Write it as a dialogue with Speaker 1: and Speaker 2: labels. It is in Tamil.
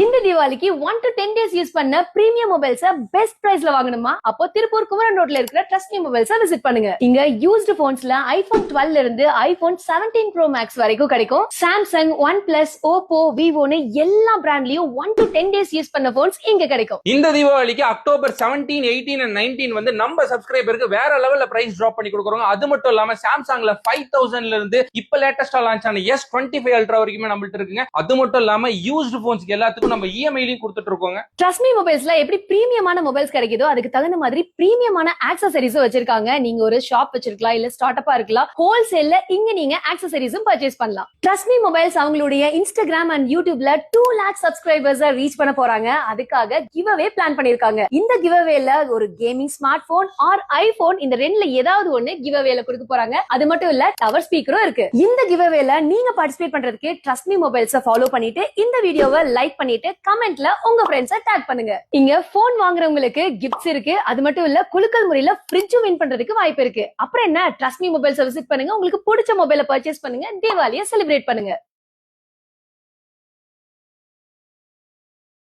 Speaker 1: இந்த தீபாவளிக்கு one to ten days use பண்ண பிரீமியம் மொபைல்ஸ் பெஸ்ட் பிரைஸ்ல வாங்கணுமா? அப்போ திருப்பூர் குமரன் ரோட்ல இருக்கிற ட்ரஸ்ட் நியூ மொபைல்ஸ் விசிட் பண்ணுங்க. இங்க யூஸ்டு போன்ஸ்ல ஐபோன் டுவெல்ல இருந்து ஐபோன் செவன்டீன் ப்ரோ மேக்ஸ் வரைக்கும் கிடைக்கும். சாம்சங் ஒன் பிளஸ் ஓப்போ விவோன்னு எல்லா பிராண்ட்லயும் one to ten days use பண்ண போன்ஸ் இங்க கிடைக்கும்.
Speaker 2: இந்த தீபாவளிக்கு அக்டோபர் 17 எயிட்டீன் அண்ட் நைன்டீன் வந்து நம்ம சப்ஸ்கிரைபருக்கு வேற லெவல்ல பிரைஸ் டிராப் பண்ணி கொடுக்குறோம் அது மட்டும் இல்லாம சாம்சங்ல ஃபைவ் தௌசண்ட்ல இருந்து இப்ப லேட்டஸ்டா லான்ச் ஆன எஸ் டுவெண்ட்டி ஃபைவ் அல்ட்ரா வரைக்குமே நம்மள்ட்ட இருக்குங்க. அது மட்டும் இல்லாம யூஸ்டு போன்ஸ்க்கு எல்லாத்துக்கும் நம்ம E இஎம்ஐலையும் கொடுத்துட்டு இருக்கோங்க.
Speaker 1: ட்ரஸ்ட் மீ மொபைல்ஸ்ல எப்படி பிரீமியமான மொபைல்ஸ் கிடைக்குதோ அதுக்கு தகுந்த மாதிரி பிரீமியமான ஆக்சசரிஸும் வச்சிருக்காங்க. நீங்க ஒரு ஷாப் வச்சிருக்கலாம் இல்ல ஸ்டார்ட் அப்பா இருக்கலாம். ஹோல்சேல்ல இங்க நீங்க ஆக்சசரிஸும் பர்ச்சேஸ் பண்ணலாம். ட்ரஸ்ட் மீ மொபைல்ஸ் அவங்களுடைய இன்ஸ்டாகிராம் அண்ட் யூடியூப்ல டூ லேக் சப்ஸ்கிரைபர்ஸ் ரீச் பண்ண போறாங்க. அதுக்காக கிவ் அவே பிளான் பண்ணிருக்காங்க. இந்த கிவ் அவேல ஒரு gaming smart phone or iPhone இந்த ரெண்டுல ஏதாவது ஒண்ணு கிவ் அவேல கொடுக்க போறாங்க. அது மட்டும் இல்ல டவர் ஸ்பீக்கரும் இருக்கு. இந்த கிவ் அவேல நீங்க பார்ட்டிசிபேட் பண்றதுக்கு ட்ரஸ்ட் மீ மொபைல்ஸை ஃபாலோ பண்ணிட்டு இந்த வீடியோவை லைக் பண்ணிட்டு கமெண்ட்ல உங்க ஃப்ரெண்ட்ஸை டேக் பண்ணுங்க. இங்க போன் வாங்குறவங்களுக்கு கிஃப்ட்ஸ் இருக்கு. அது மட்டும் இல்ல குலுக்கல் முறையில ஃப்ரிட்ஜும் வின் பண்றதுக்கு வாய்ப்பு இருக்கு. அப்புறம் என்ன? ட்ரஸ்ட் மீ மொபைல்ஸ் விசிட் பண்ணுங்க. உங்களுக்கு பிடிச்ச மொபைல பர்ச்சேஸ் பண்ணுங்க. தீபாவளியை செலிப்ரேட் பண்ணுங்க.